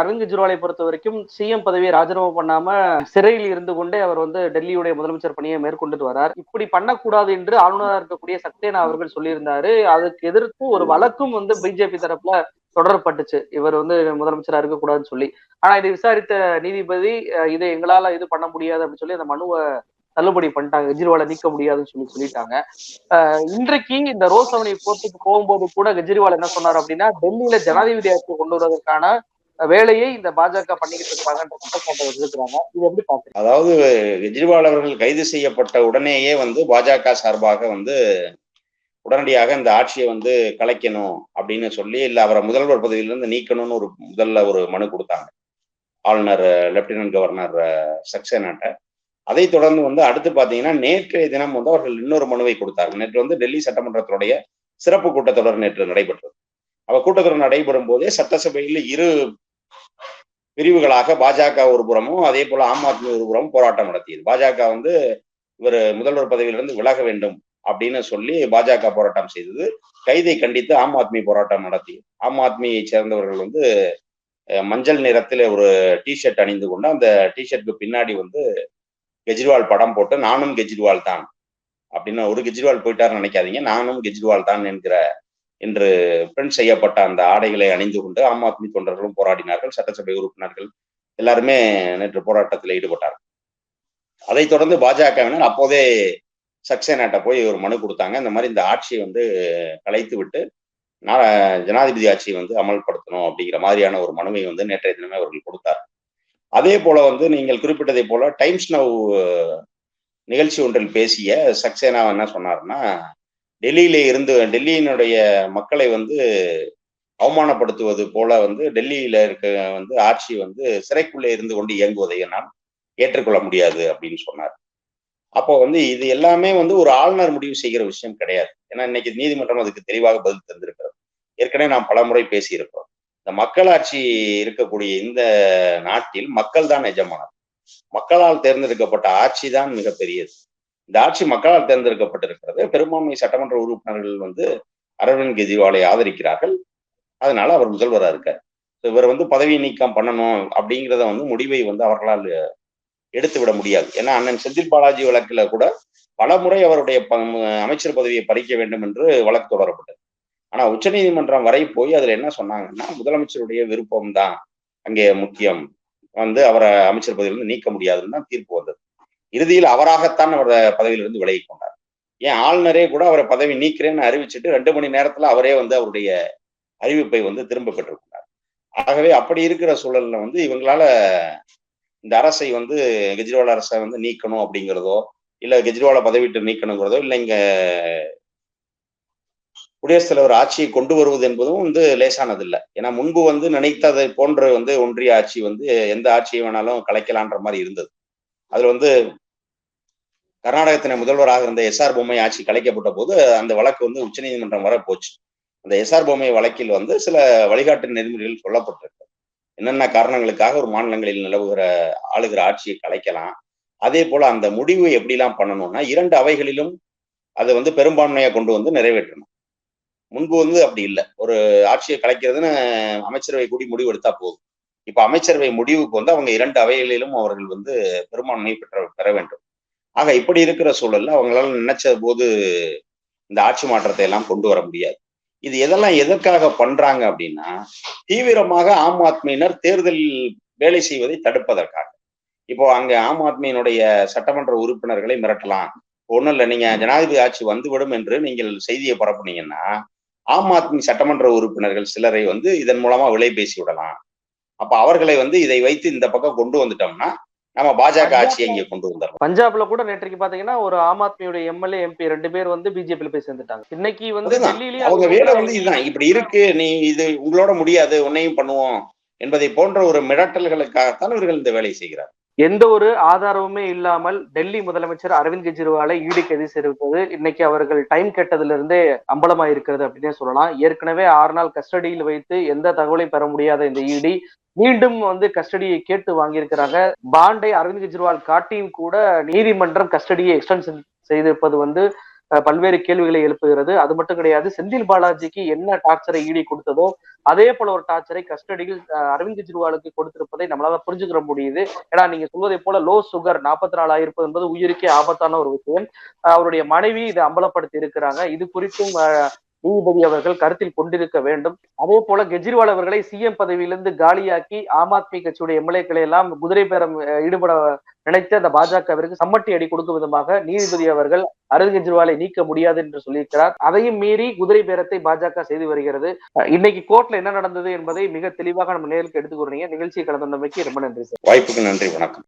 அரவிந்த் கெஜ்ரிவாலை பொறுத்த வரைக்கும் சிஎம் பதவியை ராஜினாமா பண்ணாம சிறையில் இருந்து கொண்டே அவர் வந்து டெல்லியுடைய முதலமைச்சர் பணியை மேற்கொண்டுட்டு வரார். இப்படி பண்ணக்கூடாது என்று ஆளுநராக இருக்கக்கூடிய சக்சேனா அவர்கள் சொல்லியிருந்தாரு. அதுக்கு எதிர்த்து ஒரு வழக்கும் வந்து பிஜேபி தரப்புல தொடரப்பட்டுச்சு. இவர் வந்து முதலமைச்சரா இருக்கக்கூடாதுன்னு சொல்லி. ஆனா இதை விசாரித்த நீதிபதி அஹ், இதை எங்களால இது பண்ண முடியாது அப்படின்னு சொல்லி அந்த மனுவை தள்ளுபடி பண்ணிட்டாங்க. கெஜ்ரிவாலை நீக்க முடியாதுன்னு சொல்லி சொல்லிட்டாங்க. இன்றைக்கு இந்த ரோஸ் அவனி கோர்ட்டுக்கு போகும்போது கூட கெஜ்ரிவால் என்ன சொன்னார் அப்படின்னா டெல்லியில ஜனாதிபதி ஆட்சி கொண்டு வருவதற்கான வேலையை இந்த பாஜக பண்ணிக்கிட்டு இருக்காங்கன்ற அதாவது கெஜ்ரிவால் அவர்கள் கைது செய்யப்பட்ட உடனேயே வந்து பாஜக சார்பாக வந்து உடனடியாக இந்த ஆட்சியை வந்து கலைக்கணும் அப்படின்னு சொல்லி இல்ல அவரை முதல்வர் பதவியிலிருந்து நீக்கணும்னு ஒரு முதல்ல ஒரு மனு கொடுத்தாங்க. ஆளுநர் லெப்டினன்ட் கவர்னர் சக்சேனாட்ட. அதை தொடர்ந்து வந்து அடுத்து பாத்தீங்கன்னா நேற்றைய தினம் வந்து அவர்கள் இன்னொரு மனுவை கொடுத்தார்கள். நேற்று வந்து டெல்லி சட்டமன்றத்தினுடைய சிறப்பு கூட்டத்தொடர் நேற்று நடைபெற்றது. அவ கூட்டத்தொடர் நடைபெறும் போதே சட்டசபையில் இரு பிரிவுகளாக பாஜக ஒரு புறமும் அதே போல ஆம் ஆத்மி ஒரு புறமும் போராட்டம் நடத்தியது. பாஜக வந்து இவர் முதல்வர் பதவியிலிருந்து விலக வேண்டும் அப்படின்னு சொல்லி பாஜக போராட்டம் செய்தது. கைதை கண்டித்து ஆம் ஆத்மி போராட்டம் நடத்தியது. ஆம் ஆத்மியை சேர்ந்தவர்கள் வந்து மஞ்சள் நிறத்தில் ஒரு டிஷர்ட் அணிந்து கொண்டு அந்த டிஷர்ட்டுக்கு பின்னாடி வந்து கெஜ்ரிவால் படம் போட்டு நானும் கெஜ்ரிவால் தான் அப்படின்னு ஒரு கெஜ்ரிவால் போயிட்டாருன்னு நினைக்காதீங்க. நானும் கெஜ்ரிவால் தான் என்கிற என்று பிரிண்ட் செய்யப்பட்ட அந்த ஆடைகளை அணிந்து கொண்டு ஆம் ஆத்மி தொண்டர்களும் போராடினார்கள் சட்டசபை உறுப்பினர்கள் எல்லாருமே நேற்று போராட்டத்தில் ஈடுபட்டார்கள். அதைத் தொடர்ந்து பாஜகவினர் அப்போதே சக்சேனாட்ட போய் ஒரு மனு கொடுத்தாங்க. இந்த மாதிரி இந்த ஆட்சியை வந்து கலைத்து விட்டு ஜனாதிபதி ஆட்சியை வந்து அமல்படுத்தணும் அப்படிங்கிற மாதிரியான ஒரு மனுவை வந்து நேற்றைய தினமே அவர்கள் கொடுத்தார் அதே போல வந்து நீங்கள் குறிப்பிட்டதை போல டைம்ஸ் நவ் நிகழ்ச்சி ஒன்றில் பேசிய சக்சேனா என்ன சொன்னார்னா டெல்லியில இருந்து டெல்லியினுடைய மக்களை வந்து அவமானப்படுத்துவது போல வந்து டெல்லியில இருக்க வந்து ஆட்சி வந்து சிறைக்குள்ளே இருந்து கொண்டு இயங்குவதை நான் ஏற்றுக்கொள்ள முடியாது அப்படின்னு சொன்னார். அப்போ வந்து இது எல்லாமே வந்து ஒரு ஆளுநர் முடிவு செய்கிற விஷயம் கிடையாது. ஏன்னா இன்னைக்கு நீதிமன்றம் அதுக்கு தெளிவாக பதில் தந்திருக்கிறது. ஏற்கனவே நாம் பலமுறை பேசியிருக்கிறோம். இந்த மக்களாட்சி இருக்கக்கூடிய இந்த நாட்டில் மக்கள் தான் எஜமானர். மக்களால் தேர்ந்தெடுக்கப்பட்ட ஆட்சி தான் மிகப்பெரியது. இந்த ஆட்சி மக்களால் தேர்ந்தெடுக்கப்பட்டிருக்கிறது. பெரும்பான்மை சட்டமன்ற உறுப்பினர்கள் வந்து அரவிந்த் கெஜ்ரிவாலை ஆதரிக்கிறார்கள். அதனால அவர் முதல்வராக இருக்கார். இவர் வந்து பதவி நீக்கம் பண்ணணும் அப்படிங்கிறத வந்து முடிவை வந்து அவர்களால் எடுத்து விட முடியாது. ஏன்னா அண்ணன் செந்தில் பாலாஜி வழக்குல கூட பல முறை அவருடைய ப- அமைச்சர் பதவியை பறிக்க வேண்டும் என்று வழக்கு தொடரப்பட்டது. ஆனா உச்சநீதிமன்றம் வரை போய் அதுல என்ன சொன்னாங்கன்னா முதலமைச்சருடைய விருப்பம் தான் அங்கே முக்கியம். வந்து அவரை அமைச்சர் பதவியிலிருந்து நீக்க முடியாதுன்னு தான் தீர்ப்பு வந்தது. இறுதியில் அவராகத்தான் அவரை பதவியிலிருந்து விலகி கொண்டார். ஏன் ஆளுநரே கூட அவரை பதவி நீக்கிறேன்னு அறிவிச்சுட்டு ரெண்டு மணி நேரத்துல அவரே வந்து அவருடைய அறிவிப்பை வந்து திரும்ப பெற்றுக்கொண்டார் ஆகவே அப்படி இருக்கிற சூழல்ல வந்து இவங்களால இந்த அரசை வந்து கெஜ்ரிவால் அரசை வந்து நீக்கணும் அப்படிங்கிறதோ இல்ல கெஜ்ரிவாலை பதவிட்டு நீக்கணுங்கிறதோ இல்ல இங்க குடியரசுத் தலைவர் ஆட்சியை கொண்டு வருவது என்பதும் வந்து லேசானது இல்லை ஏன்னா முன்பு வந்து நினைத்ததை போன்ற வந்து ஒன்றிய ஆட்சி வந்து எந்த ஆட்சியை வேணாலும் கலைக்கலான்ற மாதிரி இருந்தது. அதுல வந்து கர்நாடகத்தின முதல்வராக இருந்த எஸ்ஆர் பொம்மை ஆட்சி கலைக்கப்பட்ட போது அந்த வழக்கு வந்து உச்சநீதிமன்றம் வர போச்சு. அந்த எஸ்ஆர் பொம்மை வழக்கில் வந்து சில வழிகாட்டு நெறிமுறைகள் சொல்லப்பட்டிருக்கு. என்னென்ன காரணங்களுக்காக ஒரு மாநிலங்களில் நிலவுகிற ஆளுகிற ஆட்சியை கலைக்கலாம். அதே போல அந்த முடிவு எப்படிலாம் பண்ணணும்னா இரண்டு அவைகளிலும் அதை வந்து பெரும்பான்மையா கொண்டு வந்து நிறைவேற்றணும். முன்பு வந்து அப்படி இல்லை. ஒரு ஆட்சியை கலைக்கிறதுன்னு அமைச்சரவை கூடி முடிவு எடுத்தா போதும். இப்ப அமைச்சரவை முடிவுக்கு வந்து அவங்க இரண்டு அவைகளிலும் அவர்கள் வந்து பெரும்பான்மை பெற்ற பெற வேண்டும். ஆக இப்படி இருக்கிற சூழல்ல அவங்களால நினைச்ச போது இந்த ஆட்சி மாற்றத்தை எல்லாம் கொண்டு வர முடியாது. இது எதெல்லாம் எதற்காக பண்றாங்க அப்படின்னா தீவிரமாக ஆம் ஆத்மியினர் தேர்தலில் வேலை செய்வதை தடுப்பதற்காக. இப்போ அங்க ஆம் ஆத்மியினுடைய சட்டமன்ற உறுப்பினர்களை மிரட்டலாம். ஒண்ணும் இல்லை நீங்க ஜனாதிபதி ஆட்சி வந்துவிடும் என்று நீங்கள் செய்தியை பரப்புனீங்கன்னா ஆம் ஆத்மி சட்டமன்ற உறுப்பினர்கள் சிலரை வந்து இதன் மூலமா விலை பேசி விடலாம். அப்ப அவர்களை வந்து இதை வைத்து இந்த பக்கம் கொண்டு வந்துட்டோம்னா நம்ம பாஜக ஆட்சியை இங்க கொண்டு வந்துடலாம். பஞ்சாப்ல கூட நேற்றைக்கு பாத்தீங்கன்னா ஒரு ஆம் ஆத்மியுடைய எம்எல்ஏ எம்பி ரெண்டு பேர் வந்து பிஜேபியில போய் சேர்ந்துட்டாங்க. இன்னைக்கு வந்து. டெல்லியிலேயே அவங்க வேலை வந்து இதுதான். இப்படி இருக்கு நீ இது உங்களோட முடியாது உன்னையும் பண்ணுவோம் என்பதை போன்ற ஒரு மிரட்டல்களுக்காகத்தான் இவர்கள் இந்த வேலையை செய்கிறார் எந்த ஒரு ஆதாரமுமே இல்லாமல் டெல்லி முதலமைச்சர் அரவிந்த் கெஜ்ரிவாலை ஈடு கைது செய்திருப்பது இன்னைக்கு அவர்கள் டைம் கேட்டதுல இருந்தே அம்பலமா இருக்கிறது அப்படின்னே சொல்லலாம். ஏற்கனவே ஆறு நாள் கஸ்டடியில் வைத்து எந்த தகவலையும் பெற முடியாத இந்த ஈடி மீண்டும் வந்து கஸ்டடியை கேட்டு வாங்கியிருக்கிறாங்க. பாண்டை அரவிந்த் கெஜ்ரிவால் காட்டியும் கூட நீதிமன்றம் கஸ்டடியை எக்ஸ்டென்ஷன் செய்திருப்பது வந்து பல்வேறு கேள்விகளை எழுப்புகிறது. அது மட்டும் கிடையாது செந்தில் பாலாஜிக்கு என்ன டார்ச்சரை ஈடி கொடுத்ததோ அதே போல ஒரு டார்ச்சரை கஸ்டடியில் அஹ், அரவிந்த் கெஜ்ரிவாலுக்கு கொடுத்திருப்பதை நம்மளால புரிஞ்சுக்கிற முடியுது. ஏன்னா நீங்க சொல்வதை போல லோ சுகர் நாற்பத்தி நாலு ஆயிருப்பது என்பது உயிருக்கே ஆபத்தான ஒரு விஷயம். அஹ், அவருடைய மனைவி இதை அம்பலப்படுத்தி இருக்கிறாங்க. இது குறித்தும் அஹ், நீதிபதி அவர்கள் கருத்தில் கொண்டிருக்க வேண்டும். அதே போல கெஜ்ரிவால் அவர்களை சிஎம் பதவியிலிருந்து காலியாக்கி ஆம் ஆத்மி கட்சியுடைய எம்எல்ஏக்களை எல்லாம் குதிரை பேரம் ஈடுபட நினைத்து அந்த பாஜகவிற்கு சம்மட்டி அடி கொடுக்கும் விதமாக நீதிபதி அவர்கள் அரவிந்த் கெஜ்ரிவாலை நீக்க முடியாது என்று சொல்லியிருக்கிறார். அதையும் மீறி குதிரை பேரத்தை பாஜக செய்து வருகிறது. இன்னைக்கு கோர்ட்ல என்ன நடந்தது என்பதை மிக தெளிவாக நம்ம நேருக்கு எடுத்துக்கொண்டீங்க நிகழ்ச்சியை கலந்துள்ளமைக்கு ரொம்ப நன்றி சார். வாய்ப்புக்கு நன்றி. வணக்கம்.